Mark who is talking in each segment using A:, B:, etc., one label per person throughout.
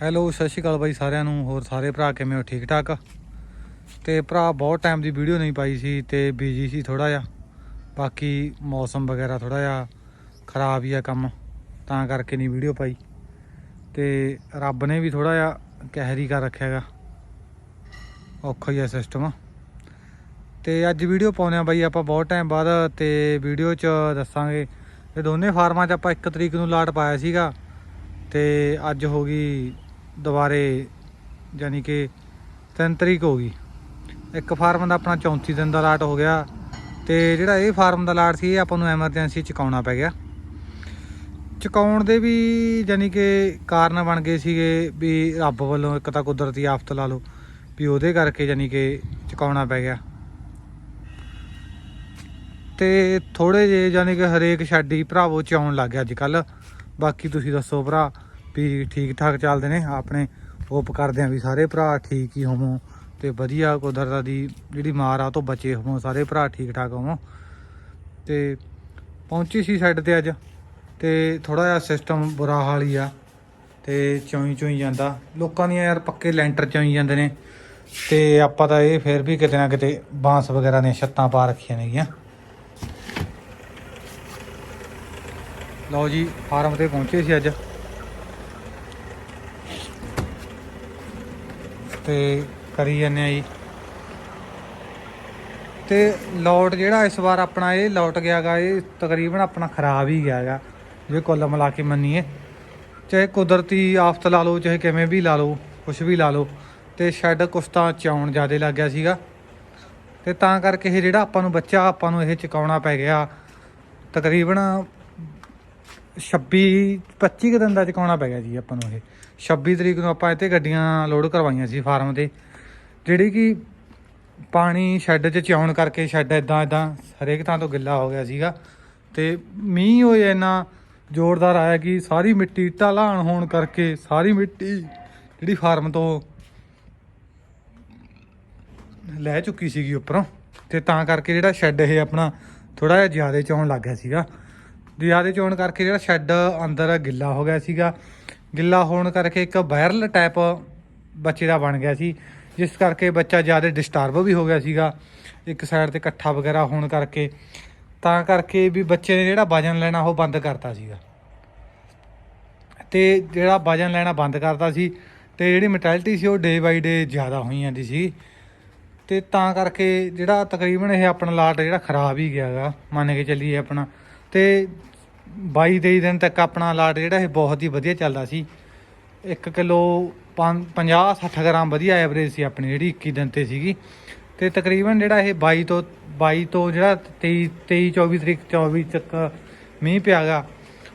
A: Hello, ਸਤਿ ਸ਼੍ਰੀ ਅਕਾਲ ਬਾਈ ਸਾਰਿਆਂ ਨੂੰ। ਹੋਰ ਸਾਰੇ ਭਰਾ ਕਿਵੇਂ ਹੋ? ਠੀਕ ਠਾਕ? ਤੇ ਭਰਾ, ਬਹੁਤ ਟਾਈਮ ਦੀ ਵੀਡੀਓ ਨਹੀਂ ਪਾਈ ਸੀ ਤੇ ਬਿਜ਼ੀ ਸੀ ਥੋੜਾ ਜਿਹਾ। ਬਾਕੀ ਮੌਸਮ ਵਗੈਰਾ ਥੋੜਾ ਜਿਹਾ ਖਰਾਬ ਹੀ ਆ ਕੰਮ, ਤਾਂ ਕਰਕੇ ਨਹੀਂ ਵੀਡੀਓ ਪਾਈ। ਤੇ ਰੱਬ ਨੇ ਵੀ ਥੋੜਾ ਜਿਹਾ ਕਹਿਰੀ ਕਰ ਰੱਖਿਆ ਹੈਗਾ। ਔਖਾ ਹੀ ਆ ਸਿਸਟਮ ਤੇ ਅੱਜ ਵੀਡੀਓ ਪਾਉਂਦੇ ਆ ਬਾਈ ਆਪਾਂ ਬਹੁਤ ਟਾਈਮ ਬਾਅਦ ਤੇ ਵੀਡੀਓ 'ਚ ਦੱਸਾਂਗੇ। ਇਹ ਦੋਨੇ ਫਾਰਮਾਂ 'ਚ ਆਪਾਂ 1 ਤਰੀਕ ਨੂੰ ਲਾਟ ਪਾਇਆ ਸੀਗਾ। ਤੇ ਅੱਜ ਹੋ ਗਈ ਦੁਬਾਰੇ ਯਾਨੀ ਕਿ 3 ਤਰੀਕ ਹੋ ਗਈ। ਇੱਕ ਫਾਰਮ ਦਾ ਆਪਣਾ 34 ਦਿਨ ਦਾ ਲਾਟ ਹੋ ਗਿਆ ਤੇ ਜਿਹੜਾ ਇਹ ਫਾਰਮ ਦਾ ਲਾਟ ਸੀ, ਇਹ ਆਪਾਂ ਨੂੰ ਐਮਰਜੈਂਸੀ ਚੁਕਾਉਣਾ ਪੈ ਗਿਆ। ਚੁਕਾਉਣ ਦੇ ਵੀ ਯਾਨੀ ਕਿ ਕਾਰਨ ਬਣ ਗਏ ਸੀਗੇ ਵੀ ਰੱਬ ਵੱਲੋਂ ਇੱਕ ਤਾਂ ਕੁਦਰਤੀ ਆਫਤ ਲਾ ਲਓ, ਵੀ ਉਹਦੇ ਕਰਕੇ ਯਾਨੀ ਕਿ ਚੁਕਾਉਣਾ ਪੈ ਗਿਆ। ਤੇ ਥੋੜੇ ਜੇ ਯਾਨੀ ਕਿ ਹਰੇਕ ਛੱਡੀ ਭਰਾਵੋ ਚ ਆਉਣ ਲੱਗ ਗਿਆ ਅੱਜ ਕੱਲ ਬਾਕੀ ਤੁਸੀਂ ਦੱਸੋ ਭਰਾ ਵੀ ਠੀਕ ਠਾਕ ਚੱਲਦੇ ਨੇ, ਆਪਣੇ ਹੋਪ ਕਰਦੇ ਆ ਵੀ ਸਾਰੇ ਭਰਾ ਠੀਕ ਹੀ ਹੋਵੋ ਤੇ ਵਧੀਆ ਕੁਦਰਤ ਦੀ ਜਿਹੜੀ ਮਾਰ ਆ ਉਹ ਤੋਂ ਬਚੇ ਹੋਵੋ, ਸਾਰੇ ਭਰਾ ਠੀਕ ਠਾਕ ਹੋਵੋ। ਤੇ ਪਹੁੰਚੀ ਸੀ ਸਾਈਡ ਤੇ ਅੱਜ ਤੇ ਥੋੜਾ ਜਿਹਾ ਸਿਸਟਮ ਬੁਰਾ ਹਾਲ ਹੀ ਆ ਤੇ ਚੋਈ ਚੋਈ ਜਾਂਦਾ। ਲੋਕਾਂ ਦੀਆਂ ਯਾਰ ਪੱਕੇ ਲੈਂਟਰ ਚੋਈ ਜਾਂਦੇ ਨੇ ਤੇ ਆਪਾਂ ਤਾਂ ਇਹ ਫਿਰ ਵੀ ਕਿਤੇ ਨਾ ਕਿਤੇ ਬਾਂਸ ਵਗੈਰਾ ਨੇ ਛੱਤਾਂ ਪਾ ਰੱਖੀਆਂ ਨੇਗੀਆਂ। ਲਓ ਜੀ, ਫਾਰਮ ਤੇ ਪਹੁੰਚੇ ਸੀ ਅੱਜ। ਤੇ ਕਰੀ ਜਾਂਦੇ ਆ ਜੀ। ਤੇ ਲੋਟ ਜਿਹੜਾ ਇਸ ਵਾਰ ਆਪਣਾ ਇਹ ਲੋਟ ਗਿਆਗਾ ਇਹ ਤਕਰੀਬਨ ਆਪਣਾ ਖਰਾਬ ਹੀ ਗਿਆਗਾ ਜੇ ਕੁੱਲ ਮਿਲਾ ਕੇ ਮੰਨੀਏ। ਚਾਹੇ ਕੁਦਰਤੀ ਆਫਤ ਲਾ ਲਓ, ਚਾਹੇ ਕਿਵੇਂ ਵੀ ਲਾ ਲਓ ਕੁਝ ਵੀ ਲਾ ਲਓ, ਤੇ ਸ਼ੈੱਡ ਕੁਛ ਤਾਂ ਚਾਉਣ ਜ਼ਿਆਦਾ ਲੱਗ ਗਿਆ ਸੀਗਾ। ਤੇ ਤਾਂ ਕਰਕੇ ਇਹ ਜਿਹੜਾ ਆਪਾਂ ਨੂੰ ਬੱਚਾ, ਆਪਾਂ ਨੂੰ ਇਹ ਚੁਕਾਉਣਾ ਪੈ ਗਿਆ। ਤਕਰੀਬਨ 26 25 ਕੁ ਦਿਨ ਦਾ ਚੁਕਾਉਣਾ ਪੈ ਗਿਆ ਜੀ ਆਪਾਂ ਨੂੰ ਇਹ। 26 ਤਰੀਕ ਨੂੰ ਆਪਾਂ ਇੱਥੇ ਗੱਡੀਆਂ ਲੋਡ ਕਰਵਾਈਆਂ ਸੀ ਫਾਰਮ ਤੇ, ਜਿਹੜੀ ਕਿ ਪਾਣੀ ਸ਼ੈੱਡ 'ਚ ਚੌਣ ਕਰਕੇ ਸ਼ੈੱਡ ਇਦਾਂ ਇਦਾਂ ਹਰੇਕ ਥਾਂ ਤੋਂ ਗਿੱਲਾ ਹੋ ਗਿਆ ਸੀਗਾ ਤੇ ਮੀਂਹ ਹੋਇਆ ਇੰਨਾ ਜ਼ੋਰਦਾਰ ਆਇਆ ਕਿ ਸਾਰੀ ਮਿੱਟੀ ਢਲਾਣ ਹੋਣ ਕਰਕੇ ਸਾਰੀ ਮਿੱਟੀ ਜਿਹੜੀ ਫਾਰਮ ਤੋਂ ਲੈ ਚੁੱਕੀ ਸੀਗੀ ਉੱਪਰੋਂ, ਤੇ ਤਾਂ ਕਰਕੇ ਜਿਹੜਾ ਸ਼ੈੱਡ ਇਹ ਆਪਣਾ ਥੋੜਾ ਜਿਹਾ ਜ਼ਿਆਦਾ ਚੌਣ ਲੱਗ ਗਿਆ ਸੀਗਾ। ਜ਼ਿਆਦਾ ਚੌਣ ਕਰਕੇ ਜਿਹੜਾ ਸ਼ੈੱਡ ਅੰਦਰ ਗਿੱਲਾ ਹੋ ਗਿਆ ਸੀਗਾ ਗਿੱਲਾ ਹੋਣ ਕਰਕੇ ਇੱਕ ਵਾਇਰਲ ਟਾਈਪ ਬੱਚੇ ਦਾ ਬਣ ਗਿਆ ਸੀ, ਜਿਸ ਕਰਕੇ ਬੱਚਾ ਜ਼ਿਆਦਾ ਡਿਸਟਰਬ ਵੀ ਹੋ ਗਿਆ ਸੀਗਾ, ਇੱਕ ਸਾਈਡ ਤੇ ਇਕੱਠਾ ਵਗੈਰਾ ਹੋਣ ਕਰਕੇ, ਤਾਂ ਕਰਕੇ ਵੀ ਬੱਚੇ ਨੇ ਜਿਹੜਾ ਵਜਨ ਲੈਣਾ ਉਹ ਬੰਦ ਕਰਤਾ ਸੀਗਾ। ਤੇ ਜਿਹੜਾ ਵਜਨ ਲੈਣਾ ਬੰਦ ਕਰਤਾ ਸੀ, ਤੇ ਜਿਹੜੀ ਮੈਟੈਲਿਟੀ ਸੀ ਉਹ ਡੇ ਬਾਈ ਡੇ ਜ਼ਿਆਦਾ ਹੋਈ ਜਾਂਦੀ ਸੀ। ਤੇ ਤਾਂ ਕਰਕੇ ਜਿਹੜਾ ਤਕਰੀਬਨ ਇਹ ਆਪਣਾ ਲਾਟ ਜਿਹੜਾ ਖਰਾਬ ਹੀ ਗਿਆਗਾ, ਮੰਨ ਕੇ ਚੱਲੀਏ ਆਪਣਾ। ਤੇ 22 23 ਦਿਨ ਤੱਕ ਆਪਣਾ ਲਾਟ ਜਿਹੜਾ ਇਹ ਬਹੁਤ ਹੀ ਵਧੀਆ ਚੱਲਦਾ ਸੀ। 1 ਕਿਲੋ 50 60 ਗ੍ਰਾਮ ਵਧੀਆ ਐਵਰੇਜ ਸੀ ਆਪਣੀ ਜਿਹੜੀ 21 ਦਿਨ ਤੇ ਸੀਗੀ। ਤੇ ਤਕਰੀਬਨ ਜਿਹੜਾ ਇਹ 22 ਤੋਂ 22 ਤੋਂ ਜਿਹੜਾ 23 23 24 ਤਰੀਕ 24 ਤੱਕ ਮੀਂਹ ਪਿਆਗਾ,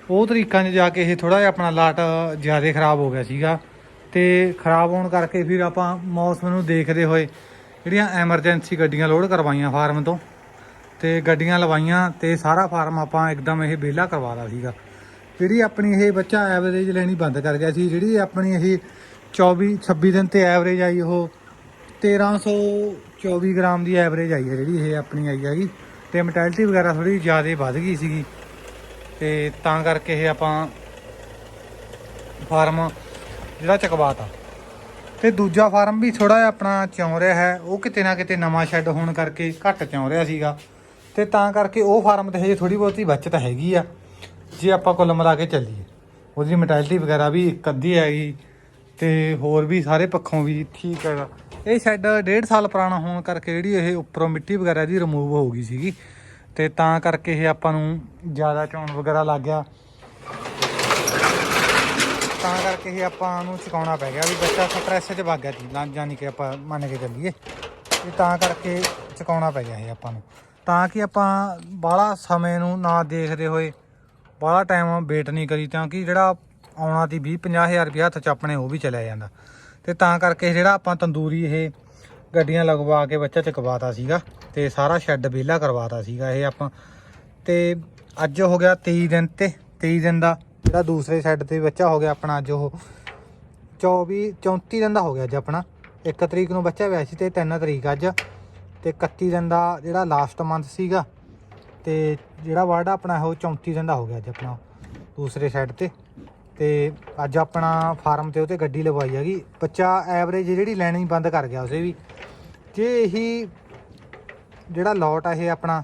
A: ਉਹ ਤਰੀਕਾਂ 'ਚ ਜਾ ਕੇ ਇਹ ਥੋੜਾ ਜਿਹਾ ਆਪਣਾ ਲਾਟ ਜ਼ਿਆਦਾ ਖਰਾਬ ਹੋ ਗਿਆ ਸੀਗਾ। ਤੇ ਖਰਾਬ ਹੋਣ ਕਰਕੇ ਫਿਰ ਆਪਾਂ ਮੌਸਮ ਨੂੰ ਦੇਖਦੇ ਹੋਏ ਜਿਹੜੀਆਂ ਐਮਰਜੈਂਸੀ ਗੱਡੀਆਂ ਲੋਡ ਕਰਵਾਈਆਂ ਫਾਰਮ ਤੋਂ ਤੇ ਗੱਡੀਆਂ ਲਵਾਈਆਂ ਤੇ ਸਾਰਾ ਫਾਰਮ ਆਪਾਂ ਇੱਕਦਮ ਇਹ ਵਿਹਲਾ ਕਰਵਾਦਾ ਸੀਗਾ। ਜਿਹੜੀ ਆਪਣੀ ਇਹ ਬੱਚਾ ਐਵਰੇਜ ਲੈਣੀ ਬੰਦ ਕਰ ਗਿਆ ਸੀ, ਜਿਹੜੀ ਆਪਣੀ ਇਹ 24 26 ਦਿਨ ਤੇ ਐਵਰੇਜ ਆਈ ਉਹ 1324 ਗ੍ਰਾਮ ਦੀ ਐਵਰੇਜ ਆਈ ਹੈ ਜਿਹੜੀ ਇਹ ਆਪਣੀ ਆਈ ਹੈਗੀ। ਤੇ ਮੈਟੈਲਿਟੀ ਵਗੈਰਾ ਥੋੜੀ ਜ਼ਿਆਦਾ ਵੱਧ ਗਈ ਸੀਗੀ। ਤੇ ਤਾਂ ਕਰਕੇ ਇਹ ਆਪਾਂ ਫਾਰਮ ਜਿਹੜਾ ਚਕਵਾਤਾ। ਤੇ ਦੂਜਾ ਫਾਰਮ ਵੀ ਥੋੜਾ ਜਿਹਾ ਆਪਣਾ ਚੌਂ ਰਿਹਾ ਹੈ, ਉਹ ਕਿਤੇ ਨਾ ਕਿਤੇ ਨਵਾਂ ਸ਼ੈੱਡ ਹੋਣ ਕਰਕੇ ਘੱਟ ਚੌਂ ਰਿਹਾ ਸੀਗਾ। ਤੇ ਤਾਂ ਕਰਕੇ ਉਹ ਫਾਰਮ ਤੇ ਹਜੇ ਥੋੜੀ ਬਹੁਤੀ ਬਚਤ ਹੈਗੀ ਆ। ਜੇ ਆਪਾਂ ਕੁੱਲ ਮਿਲਾ ਕੇ ਚੱਲੀਏ। ਉਹਦੀ ਮੈਟੈਲਿਟੀ ਵਗੈਰਾ ਵੀ ਇੱਕ ਅੱਧੀ ਹੈਗੀ। ਤੇ ਹੋਰ ਵੀ ਸਾਰੇ ਪੱਖੋਂ ਵੀ ਠੀਕ ਹੈਗਾ। ਇਹ ਸ਼ੈੱਡ ਡੇਢ ਸਾਲ ਪੁਰਾਣਾ ਹੋਣ ਕਰਕੇ ਜਿਹੜੀ ਇਹ ਉੱਪਰੋਂ ਮਿੱਟੀ ਵਗੈਰਾ ਦੀ ਰਿਮੂਵ ਹੋ ਗਈ ਸੀਗੀ। ਤੇ ਤਾਂ ਕਰਕੇ ਇਹ ਆਪਾਂ ਨੂੰ ਜ਼ਿਆਦਾ ਚੌਣ ਵਗੈਰਾ ਲੱਗ ਗਿਆ। ਤਾਂ ਕਰਕੇ ਇਹ ਆਪਾਂ ਨੂੰ ਚੁਕਾਉਣਾ ਪੈ ਗਿਆ ਵੀ ਬੱਚਾ ਸਟ੍ਰੈਸ 'ਚ ਵਗ ਗਿਆ ਸੀ ਜਾਨੀ ਕਿ ਆਪਾਂ ਮੰਨ ਕੇ ਚੱਲੀਏ। ਤੇ ਤਾਂ ਕਰਕੇ ਚੁਕਾਉਣਾ ਪੈ ਗਿਆ ਇਹ ਆਪਾਂ ਨੂੰ। ਤਾਂ ਕਿ ਆਪਾਂ ਬਾਹਲਾ ਸਮੇਂ ਨੂੰ ਨਾ ਦੇਖਦੇ ਹੋਏ ਬਾਹਲਾ ਟਾਈਮ ਵੇਟ ਨਹੀਂ ਕਰੀ ਤਾਂ ਕਿ ਜਿਹੜਾ ਆਉਣਾ ਤੀ 20 50000 ਰੁਪਏ ਹੱਥ 'ਚ ਆਪਣੇ ਉਹ ਵੀ ਚਲਿਆ ਜਾਂਦਾ। ਤੇ ਤਾਂ ਕਰਕੇ ਜਿਹੜਾ ਆਪਾਂ ਤੰਦੂਰੀ ਇਹ ਗੱਡੀਆਂ ਲਗਵਾ ਕੇ ਬੱਚਾ ਚਕਵਾਤਾ ਸੀਗਾ ਤੇ ਸਾਰਾ ਸ਼ੈੱਡ ਵਿਹਲਾ ਕਰਵਾਤਾ ਸੀਗਾ ਇਹ ਆਪਾਂ। ਤੇ ਅੱਜ ਹੋ ਗਿਆ 23 ਦਿਨ ਤੇ 23 ਦਿਨ ਦਾ ਜਿਹੜਾ ਦੂਸਰੇ ਸੈੱਡ ਤੇ ਬੱਚਾ ਹੋ ਗਿਆ ਆਪਣਾ ਅੱਜ ਉਹ 24 34 ਦਿਨ ਦਾ ਹੋ ਗਿਆ ਅੱਜ ਆਪਣਾ। 1 ਤਰੀਕ ਨੂੰ ਬੱਚਾ ਹੋਇਆ ਸੀ ਤੇ 3 ਤਰੀਕ ਅੱਜ। ਤੇ 31 ਦਿਨ ਦਾ ਜਿਹੜਾ ਲਾਸਟ ਮੰਥ ਸੀਗਾ, ਤੇ ਜਿਹੜਾ ਵਰਡ ਆਪਣਾ ਉਹ 34 ਦਿਨ ਦਾ ਹੋ ਗਿਆ ਅੱਜ ਆਪਣਾ ਦੂਸਰੇ ਸਾਈਡ ਤੇ। ਤੇ ਅੱਜ ਆਪਣਾ ਫਾਰਮ ਤੇ ਉਤੇ ਗੱਡੀ ਲਗਵਾਈ ਹੈਗੀ। ਬੱਚਾ ਐਵਰੇਜ ਜਿਹੜੀ ਲੈਣੀ ਬੰਦ ਕਰ ਗਿਆ ਉਸੇ ਵੀ। ਜੇ ਇਹੀ ਜਿਹੜਾ ਲੋਟ ਆ ਇਹ ਆਪਣਾ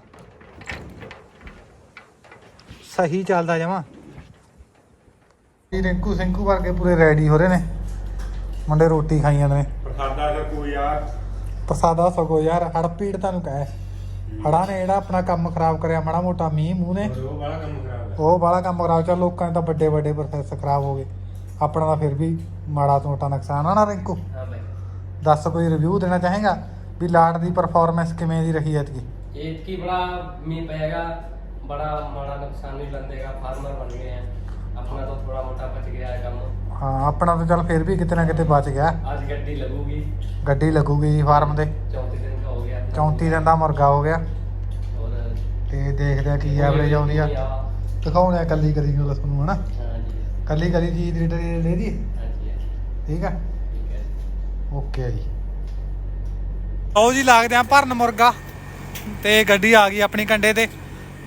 A: ਸਹੀ ਚੱਲਦਾ ਜਮਾ। ਇਹ ਰਿੰਕੂ ਸਿੰਕੂ ਵਰਗੇ ਪੂਰੇ ਰੈਡੀ ਹੋ ਰਹੇ ਨੇ। ਮੁੰਡੇ ਰੋਟੀ ਖਾਈ ਜਾਂਦੇ ਨੇ।
B: ਪ੍ਰਸਾਦਾ ਕੋਈ ਯਾਰ
A: ਤਸਾਦਾ ਸਗੋ ਯਾਰ ਹੜ ਪੀੜ ਤੁਹਾਨੂੰ ਕਹੇ। ਹੜਾ ਨੇ ਜਿਹੜਾ ਆਪਣਾ ਕੰਮ ਖਰਾਬ ਕਰਿਆ ਮਾੜਾ ਮੋਟਾ ਮੀਂਹ ਮੂੰਹ ਨੇ।
B: ਉਹ ਵਾਲਾ ਕੰਮ ਖਰਾਬ
A: ਚਾ ਲੋਕਾਂ ਦੇ ਵੱਡੇ ਵੱਡੇ ਪ੍ਰੋਸੈਸ ਖਰਾਬ ਹੋ ਗਏ। ਆਪਣਾ ਤਾਂ ਫਿਰ ਵੀ ਮਾੜਾ ਤੋਂ ਮੋਟਾ ਨੁਕਸਾਨ ਆ ਰਿੰਕੂ। ਦੱਸ ਕੋਈ ਰਿਵਿਊ ਦੇਣਾ ਚਾਹੇਗਾ ਵੀ ਲਾਟ ਦੀ ਪਰਫਾਰਮੈਂਸ ਕਿਵੇਂ ਦੀ ਰਹੀ ਐਤਕੀ?
C: ਇਤਕੀ ਬੜਾ ਮਾੜਾ ਨੁਕਸਾਨ ਵੀ ਲੰਦੇਗਾ ਫਾਰਮਰ ਬਣ ਗਏ ਆ। ਆਪਣਾ ਤਾਂ ਥੋੜਾ ਮੋਟਾ ਬਚ ਗਿਆ ਹੈ ਕੰਮ।
A: ਹਾਂ ਆਪਣਾ ਤਾਂ ਚੱਲ ਫਿਰ ਵੀ ਕਿਤੇ ਨਾ ਕਿਤੇ ਬਚ ਗਿਆ।
C: ਅੱਜ ਗੱਡੀ ਲੱਗੂਗੀ।
A: ਗੱਡੀ ਲੱਗੂਗੀ ਫਾਰਮ ਦੇ।
C: 34 ਦਿਨ ਹੋ ਗਿਆ।
A: 34 ਦਿਨ ਦਾ ਮੁਰਗਾ ਹੋ ਗਿਆ। ਤੇ ਦੇਖਦੇ ਆ ਕੀ ਐਵਰੇਜ ਆਉਂਦੀ ਆ। ਦਿਖਾਉਣੇ ਆ? ਕੱਲੀ ਕਰੀ ਗੱਲ ਤੁਹਾਨੂੰ ਹਨਾ? ਕੱਲੀ ਕਰੀ ਚੀਜ਼ ਰੀਡਰ ਲੈ ਦੀ ਠੀਕ ਆ? ਓਕੇ ਜੀ। ਆਓ ਜੀ ਲੱਗਦੇ ਆ ਭਰਨ ਮੁਰਗਾ। ਤੇ ਗੱਡੀ ਆ ਗਈ ਆਪਣੀ ਕੰਡੇ ਤੇ।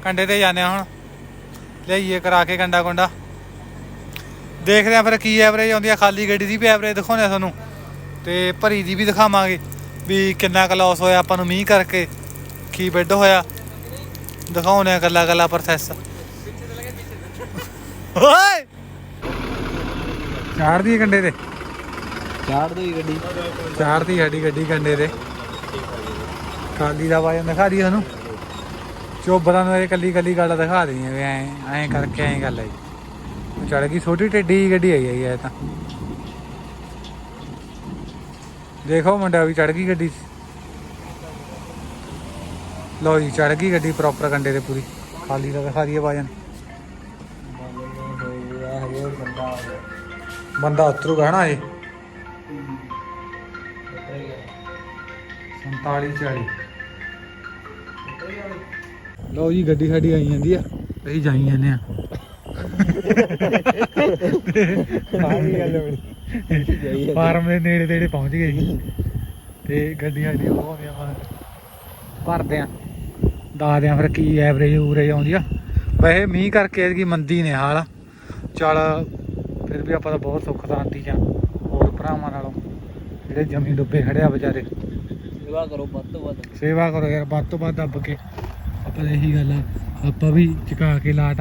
A: ਕੰਡੇ ਤੇ ਜਾਂਦੇ ਆ ਹੁਣ। ਲਈਏ ਕਰਾ ਕੇ ਕੰਡਾ ਕੁੰਡਾ। ਦੇਖਦੇ ਆ ਫਿਰ ਕੀ ਐਵਰੇਜ ਆਉਂਦੀ ਆ। ਖਾਲੀ ਗੱਡੀ ਦੀ ਵੀ ਐਵਰੇਜ ਦਿਖਾਉਂਦੇ ਸਾਨੂੰ ਤੇ ਭਰੀ ਦੀ ਵੀ ਦਿਖਾਵਾਂਗੇ ਵੀ ਕਿੰਨਾ ਕੁ ਲਾਸ ਹੋਇਆ ਆਪਾਂ ਨੂੰ ਮੀਂਹ ਕਰਕੇ ਕੀ ਬੈੱਡ ਹੋਇਆ। ਦਿਖਾਉਂਦੇ ਆ ਕੱਲਾ ਕੱਲਾ ਪ੍ਰੋਸੈਸ ਓਏ! ਚਾੜਦੀ ਕੰਡੇ ਤੇ।
C: ਚਾੜਦੀ ਗੱਡੀ।
A: ਚਾੜਦੀ ਸਾਡੀ ਗੱਡੀ ਕੰਡੇ ਤੇ। ਖਾਲੀ ਦਾ ਵਾਜਨ ਦਿਖਾ ਦੀ ਸਾਨੂੰ। ਚੋਬਰਾਂ ਨੂੰ ਇਹ ਕੱਲੀ ਕੱਲੀ ਗੱਲ ਦਿਖਾ ਦਈਏ ਐ ਐ ਕਰਕੇ ਐ ਗੱਲ ਹੈ ਚੜ ਗਈ, ਛੋਟੀ ਟੇਡੀ ਗੱਡੀ ਆਈ ਹੈ ਤਾਂ। ਦੇਖੋ ਮੁੰਡਾ ਵੀ ਚੜ ਗਈ ਗੱਡੀ 'ਚ। ਲਓ ਜੀ, ਚੜ ਗਈ ਗੱਡੀ ਪ੍ਰੋਪਰ ਕੰਡੇ ਤੇ ਪੂਰੀ। ਖਾਲੀ ਦਾ ਦਿਖਾ ਦਈਏ ਵਾਜਨ ਬੰਦਾ ਉਤਰੂਗਾ ਨਾ ਇਹ? 47 40 ਲਓ ਜੀ, ਗੱਡੀ ਸਾਡੀ ਆਈ ਜਾਂਦੀ ਆ। ਅਸੀਂ ਜਾਈ ਜਾਂਦੇ ਆ। ਫਾਰਮ ਦੇ ਨੇੜੇ ਤੇੜੇ ਪਹੁੰਚ ਗਏ ਜੀ। ਤੇ ਗੱਡੀਆਂ ਦੀ ਉਹ ਆਉਂਦੀਆਂ ਆ ਭਰਦੇ ਆ। ਦੱਸਦੇ ਆ ਫਿਰ ਕੀ ਐਵਰੇਜ ਉਰੇ ਆਉਂਦੀ ਆ ਵੈਸੇ ਮੀਂਹ ਕਰਕੇ ਐਤਕੀ ਮੰਦੀ ਨੇ ਹਾਲ। ਚਲ ਫਿਰ ਵੀ ਆਪਾਂ ਤਾਂ ਬਹੁਤ ਸੁੱਖ ਸ਼ਾਂਤੀ ਜਾਂ ਹੋਰ ਭਰਾਵਾਂ ਨਾਲੋਂ ਜਿਹੜੇ ਜਮੀ ਡੁੱਬੇ ਖੜੇ ਆ ਵਿਚਾਰੇ।
C: ਸੇਵਾ ਕਰੋ ਵੱਧ ਤੋਂ ਵੱਧ।
A: ਸੇਵਾ ਕਰੋ ਯਾਰ ਵੱਧ ਤੋਂ ਵੱਧ ਦੱਬ ਕੇ। ਆਪਾਂ ਇਹੀ ਗੱਲ ਆ। ਆਪਾਂ ਵੀ ਚੁਕਾ ਕੇ ਲਾਟ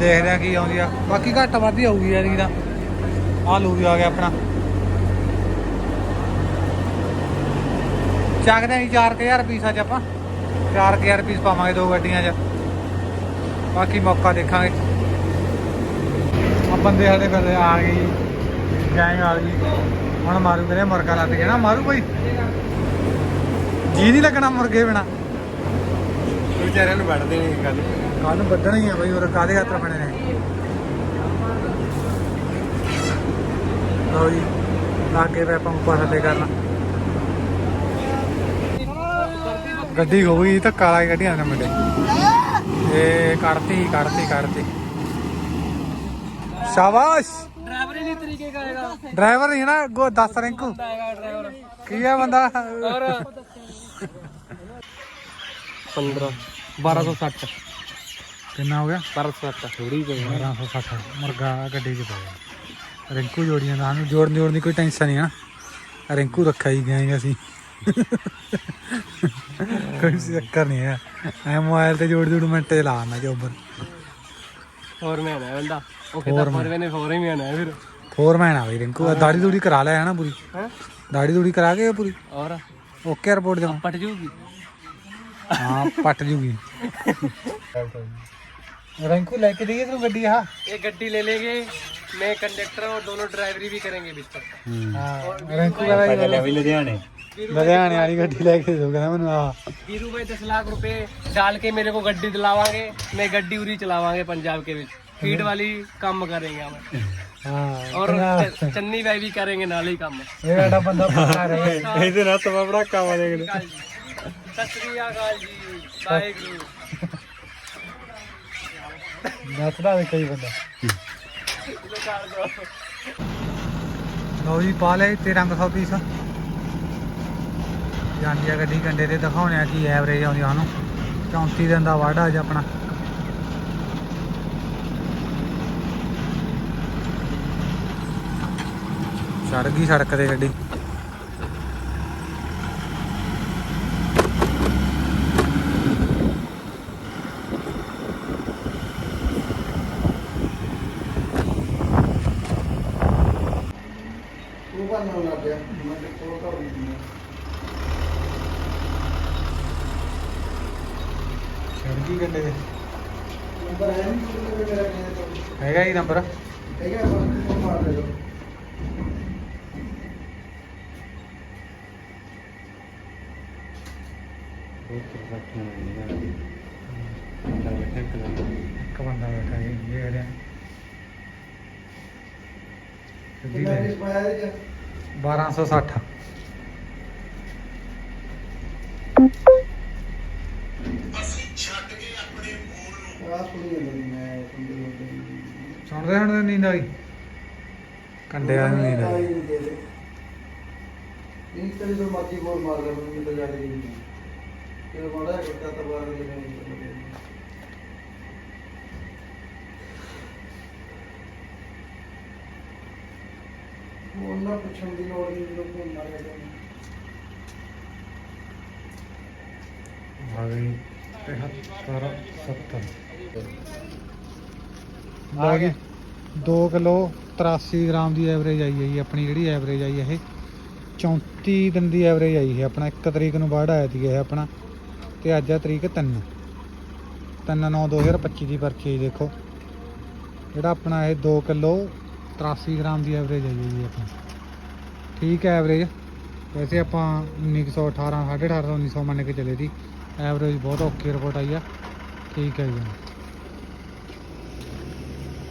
A: ਦੇਖਦੇ ਆ ਕੀ ਆਉਂਦੀ ਆ। ਬਾਕੀ ਘੱਟ ਵੱਧ ਹੀ ਆਊਗੀ ਯਾਰ ਇਹਦਾ। ਆ ਲੂ ਆ ਗਿਆ ਆਪਣਾ। ਚੱਕਦੇ ਆਂ 4000 ਪੀਸਾਂ ਚ ਆਪਾਂ 4000 ਪੀਸ ਪਾਵਾਂਗੇ ਦੋ ਗੱਡੀਆਂ 'ਚ। ਬਾਕੀ ਮੌਕਾ ਦੇਖਾਂਗੇ। ਆ ਬੰਦੇ ਸਾਡੇ ਕੋਲ ਆ ਗਏ ਗੈਂਗ ਆ ਗਈ। ਹੁਣ ਮਾਰੂ ਕਹਿੰਦੇ ਮੁਰਗਾ ਲੱਗ ਗਿਆ ਨਾ, ਮਾਰੂ ਕੋਈ। ਜੀ ਨਹੀਂ ਲੱਗਣਾ ਮੁਰਗੇ ਬਿਨਾ।
B: ਵਿਚਾਰਿਆਂ ਨੂੰ ਵੱਢਦੇ ਨੇ ਗੱਲ।
A: കാലം ബദ്ധണയ്യ പോയി ഒരു കാലയാത്ര പണനെ ਲਓ ਜੀ ਲਾ ਕੇ ਪੈ ਪੰਪਾ ਥੱਲੇ ਕਰਨਾ। ਗੱਡੀ ਹੋ ਗਈ ਤਾਂ ਕਾਲਾ ਗੱਡੀਆਂ ਨੇ ਮੁੰਡੇ। ਇਹ ਕੱਢਤੀ ਕੱਢਤੀ ਕੱਢਤੀ। ਸ਼ਾਬਾਸ਼!
C: ਡਰਾਈਵਰ ਹੀ ਨਹੀਂ ਤਰੀਕੇ ਕਰੇਗਾ
A: ਡਰਾਈਵਰ ਨਹੀਂ ਨਾ ਗੋ ਦੱਸ ਰਿੰਕੂ। ਕੀ ਆ ਬੰਦਾ?
C: 15 1260
A: ਕਿੰਨਾ ਹੋ ਗਿਆ?
C: 1260 ਥੋੜੀ ਪਈ
A: 1260 ਮੁਰਗਾ ਗੱਡੀ 'ਚ ਪਾਇਆ ਰਿੰਕੂ ਜੋੜੀਆਂ ਦਾ ਸਾਨੂੰ ਜੋੜਨ ਜੋੜਨ ਦੀ ਕੋਈ ਟੈਨਸ਼ਨ ਨਹੀਂ ਆ। ਰਿੰਕੂ ਰੱਖਾ ਹੀ ਗਏ ਅਸੀਂ। ਕੋਈ ਚੱਕਰ ਨਹੀਂ ਆ। ਐ ਮੋਬਾਈਲ ਤੇ ਜੋੜ ਜੋੜ ਮਿੰਟ ਚ ਲਾਣਾ ਜੋਬਰ ਫੋਰਮੈਨ
C: ਹੈ ਬੰਦਾ। ਉਹ ਕਿਤਾ ਫੋਰਮੈਨ ਫੋਰਮੈਨ ਹੈ ਫਿਰ।
A: ਫੋਰਮੈਨ ਆ ਬਈ ਰਿੰਕੂ। ਦਾੜੀ ਦੂੜੀ ਕਰਾ ਲਿਆ ਹੈ ਨਾ ਪੂਰੀ।
C: ਹੈ?
A: ਦਾੜੀ ਦੂੜੀ ਕਰਾ ਕੇ ਪੂਰੀ।
C: ਔਰ
A: ਓਕੇ ਰਿਪੋਰਟ ਦੇ
C: ਪਟ ਜੂਗੀ।
A: ਹਾਂ ਪਟ ਜੂਗੀ। रंकू लेके देगी तुम गड्डी यहाँ
C: ये गाड़ी ले लेंगे मैं कंडक्टर और दोनों ड्राइवरी भी करेंगे बीच
A: तक हाँ रंकू का भाई ਪਹਿਲੇ
B: ਵੀ ਲੁਧਿਆਣੇ
A: ਲੁਧਿਆਣੇ ਵਾਲੀ ਗੱਡੀ ਲੈ ਕੇ ਦੋ ਕਹਿੰਦਾ ਮੈਨੂੰ ਆ
C: वीरू भाई दस लाख रुपए डाल के मेरे को गड्डी दिलावांगे मैं गड्डी उरी चलावांगे पंजाब के बीच फीड वाली काम करेंगे हम
A: ਹਾਂ
C: और च- चन्नी भाई भी करेंगे नाले ही काम
A: ਇਹ ਸਾਡਾ ਬੰਦਾ ਪੱਕਾ ਰਹੇ
B: ਇਹਦੇ ਨਾਲ ਤਮਾ ਬੜਾ ਕਾਵਾ ਦੇ
C: ਸਤਿ ਸ੍ਰੀ ਅਕਾਲ ਜੀ ਵਾਹਿਗੁਰੂ
A: ਨੱਚਦਾ ਵੀ ਕਈ ਬੰਦਾ। ਲਓ ਜੀ, ਪਾ ਲਏ ਤੇ ਪੀਸ। ਜਾਂਦੀ ਆ ਗੱਡੀ ਕੰਡੇ ਤੇ ਦਿਖਾਉਣੇ ਆ ਕੀ ਐਵਰੇਜ ਆਉਂਦੀ ਸਾਨੂੰ। 34 ਦਿਨ ਦਾ ਵਾਢਾ ਅੱਜ ਆਪਣਾ। ਚੜ ਗਈ ਸੜਕ ਤੇ ਗੱਡੀ
B: ਤੂੰ ਬਣਨ ਲੱਗ ਗਿਆ ਮੈਂ ਤੇ ਕੋਲ ਕਰ ਦਿੰਦੀ
A: ਕੰਡੇ ਤੇ
B: ਨੰਬਰ ਹੈ ਨਹੀਂ ਕਿਹੜੇ ਮੇਰਾ ਕਿਹਦੇ
A: ਹੈਗਾ ਹੀ ਨੰਬਰ।
B: ਹੈਗਾ ਤੂੰ ਮਾਰ ਲੈ ਲਓ
A: ਇੱਕ ਬੰਦਾ। ਬੈਠਾ ਹੈ ਇਹ ਜਿਹੜਿਆ
B: ਕਿੰਨਾ ਕਿਸ ਪਾਇਆ ਇਹਦੇ ਚ?
A: 1260
B: ਸੁਣਦੀ
A: ਸੁਣਦੇ ਨੀਂਦ ਆਈ? ਕੰਡੇ ਆ ਨੀਂਦ ਆਈ।
B: ਨਹੀਂ ਤੇਰੀ ਜੋ ਮਰਜ਼ੀ ਬੋਲ ਮਾਰ ਲੈ ਮੈਨੂੰ ਤਾਂ ਜਾ ਰਹੀ ਨਹੀਂ ਤੇ ਮਾੜਾ ਕੁੱਤਾ ਤਬਾ ਦੇ ਨਹੀਂ ਉਹਨਾਂ ਪੁੱਛਣ ਦੀ ਲੋੜ ਨਹੀਂ ਜਦੋਂ ਕੋਈ ਮਾਰਿਆ ਜਾਂਦਾ
A: ਆ ਗਈ 73 70 ਆ ਗਈ 2 ਕਿਲੋ 83 ਗ੍ਰਾਮ ਦੀ ਐਵਰੇਜ ਆਈ ਹੈ ਜੀ, ਆਪਣੀ ਜਿਹੜੀ ਐਵਰੇਜ ਆਈ ਇਹ। 34 ਦਿਨ ਦੀ ਐਵਰੇਜ ਆਈ ਹੈ, ਆਪਣਾ 1 ਤਰੀਕ ਨੂੰ ਬਾੜ ਆਇਆ ਸੀ ਇਹ ਆਪਣਾ, ਤੇ ਅੱਜ ਆ ਤਰੀਕ 3 3 9 2025 ਦੀ ਪਰਚੀ ਜੀ, ਦੇਖੋ। ਜਿਹੜਾ ਆਪਣਾ ਇਹ 2 ਕਿਲੋ 83 ਗ੍ਰਾਮ ਦੀ ਐਵਰੇਜ ਆਈ ਹੈ ਜੀ ਆਪਣੀ। ਠੀਕ ਹੈ ਐਵਰੇਜ ਵੈਸੇ ਆਪਾਂ 1918 1850 1900 ਮੰਨ ਕੇ ਚੱਲੇ ਸੀ। ਐਵਰੇਜ ਬਹੁਤ ਔਖੀ ਰਿਪੋਰਟ ਆਈ ਆ। ਠੀਕ ਹੈ ਜੀ।